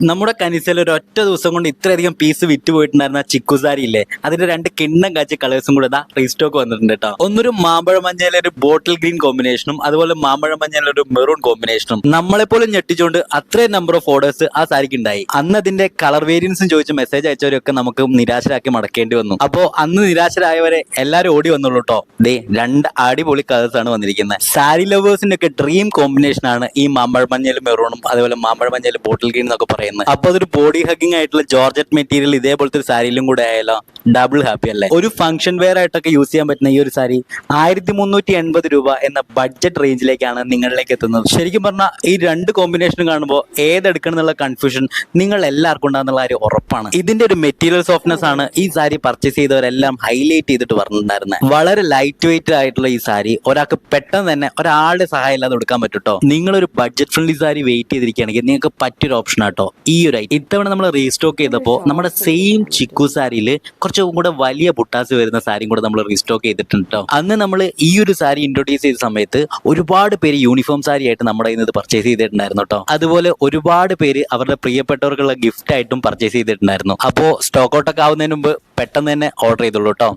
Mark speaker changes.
Speaker 1: നമ്മുടെ കനിസയിൽ ഒരു ഒറ്റ ദിവസം കൊണ്ട് ഇത്രയധികം പീസ് വിറ്റ് പോയിട്ടുണ്ടായിരുന്ന ചിക്കുസാരി ഇല്ലേ? അതിന്റെ രണ്ട് കിണ്ണം കാച്ച കളേഴ്സും കൂടെ ഇതാ റീസ്റ്റോക്ക് വന്നിട്ടുണ്ട് കേട്ടോ ഒന്നൊരു മാമ്പഴ മഞ്ഞയിലെ ഒരു ബോട്ടിൽ ഗ്രീൻ കോമ്പിനേഷനും അതുപോലെ മാമ്പഴ മഞ്ഞയിലെ ഒരു മെറൂൺ കോമ്പിനേഷനും നമ്മളെ പോലും ഞെട്ടിച്ചുകൊണ്ട് അത്രയും നമ്പർ ഓഫ് ഓർഡേഴ്സ് ആ സാരിക്ക് ഉണ്ടായി അന്ന് അതിന്റെ കളർ വേരിയൻസും ചോദിച്ച മെസ്സേജ് അയച്ചവരൊക്കെ നമുക്ക് നിരാശരാക്കി മടക്കേണ്ടി വന്നു. അപ്പോ അന്ന് നിരാശരായവരെ എല്ലാവരും ഓടി വന്നുള്ളൂ കേട്ടോ ദേ രണ്ട് അടിപൊളി കളേഴ്സ് ആണ് വന്നിരിക്കുന്നത് സാരി ലവേഴ്സിന്റെ ഒക്കെ ഡ്രീം കോമ്പിനേഷൻ ആണ് ഈ മാമ്പഴ മഞ്ഞയിലും മെറൂണും അതുപോലെ മാമ്പഴ മഞ്ഞയിലും ബോട്ടിൽ ഗ്രീൻ എന്നൊക്കെ പറയുന്നത്. അപ്പൊ അതൊരു ബോഡി ഹഗിങ് ആയിട്ടുള്ള ജോർജറ്റ് മെറ്റീരിയൽ ഇതേപോലത്തെ ഒരു സാരിയിലും കൂടെ ആയാലോ? ഡബിൾ ഹാപ്പി അല്ലേ? ഒരു ഫംഗ്ഷൻ വെയർ ആയിട്ടൊക്കെ യൂസ് ചെയ്യാൻ പറ്റുന്ന ഈ ഒരു സാരി ആയിരത്തി മുന്നൂറ്റി എൺപത് രൂപ എന്ന ബഡ്ജറ്റ് റേഞ്ചിലേക്കാണ് നിങ്ങളിലേക്ക് എത്തുന്നത്. ശരിക്കും പറഞ്ഞാൽ ഈ രണ്ട് കോമ്പിനേഷൻ കാണുമ്പോൾ ഏതെടുക്കണം എന്നുള്ള കൺഫ്യൂഷൻ നിങ്ങൾ എല്ലാവർക്കും ഉണ്ടാകുന്നുള്ള കാര്യം ഉറപ്പാണ്. ഇതിന്റെ ഒരു മെറ്റീരിയൽ സോഫ്റ്റ്നെസ് ആണ് ഈ സാരി പർച്ചേസ് ചെയ്തവരെല്ലാം ഹൈലൈറ്റ് ചെയ്തിട്ട് പറഞ്ഞിട്ടുണ്ടായിരുന്നത് വളരെ ലൈറ്റ് വെയിറ്റ് ആയിട്ടുള്ള ഈ സാരി ഒരാൾക്ക് പെട്ടെന്ന് തന്നെ ഒരാളുടെ സഹായം ഇല്ലാതെ എടുക്കാൻ കേട്ടോ നിങ്ങളൊരു ബഡ്ജറ്റ് ഫ്രണ്ട്ലി സാരി വെയിറ്റ് ചെയ്തിരിക്കുകയാണെങ്കിൽ നിങ്ങൾക്ക് പറ്റിയൊരു ഓപ്ഷൻ ആട്ടോ ഈ ഒരു ഐറ്റം. ഇത്തവണ നമ്മൾ റീസ്റ്റോക്ക് ചെയ്തപ്പോൾ നമ്മുടെ സെയിം ചിക്കു സാരിയിൽ കുറച്ചും കൂടെ വലിയ പുട്ടാസ് വരുന്ന സാരിയും കൂടെ നമ്മൾ റീസ്റ്റോക്ക് ചെയ്തിട്ടുണ്ട് ട്ടോ. അന്ന് നമ്മൾ ഈ ഒരു സാരി ഇൻട്രൊഡ്യൂസ് ചെയ്ത സമയത്ത് ഒരുപാട് പേര് യൂണിഫോം സാരി ആയിട്ട് നമ്മുടെ ഇന്ന് നിന്ന് പർച്ചേസ് ചെയ്തിട്ടുണ്ടായിരുന്നു കേട്ടോ അതുപോലെ ഒരുപാട് പേര് അവരുടെ പ്രിയപ്പെട്ടവർക്കുള്ള ഗിഫ്റ്റ് ആയിട്ടും പർച്ചേസ് ചെയ്തിട്ടുണ്ടായിരുന്നു. അപ്പോൾ സ്റ്റോക്ക് ഔട്ട് ഒക്കെ ആവുന്നതിന് മുമ്പ് പെട്ടെന്ന് തന്നെ ഓർഡർ ചെയ്തോളൂ കേട്ടോ